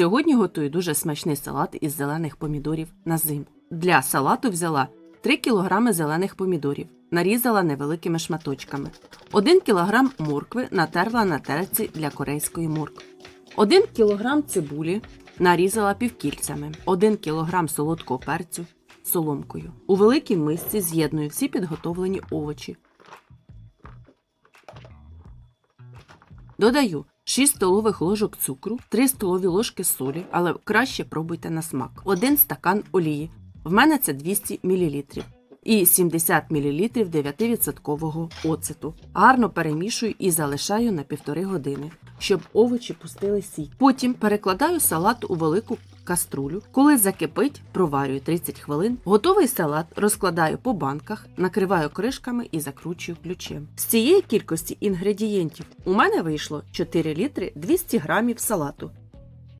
Сьогодні готую дуже смачний салат із зелених помідорів на зиму. Для салату взяла 3 кг зелених помідорів, нарізала невеликими шматочками, 1 кг моркви натерла на терці для корейської моркви, 1 кг цибулі нарізала півкільцями, 1 кг солодкого перцю соломкою. У великій мисці з'єдную всі підготовлені овочі. Додаю 6 столових ложок цукру, 3 столові ложки солі, але краще пробуйте на смак. 1 стакан олії. В мене це 200 мл. І 70 мл 9% оцету. Гарно перемішую і залишаю на півтори години, щоб овочі пустили сік. Потім перекладаю салат у велику каструлю. Коли закипить, проварюю 30 хвилин. Готовий салат розкладаю по банках, накриваю кришками і закручую ключем. З цієї кількості інгредієнтів у мене вийшло 4 літри 200 грамів салату.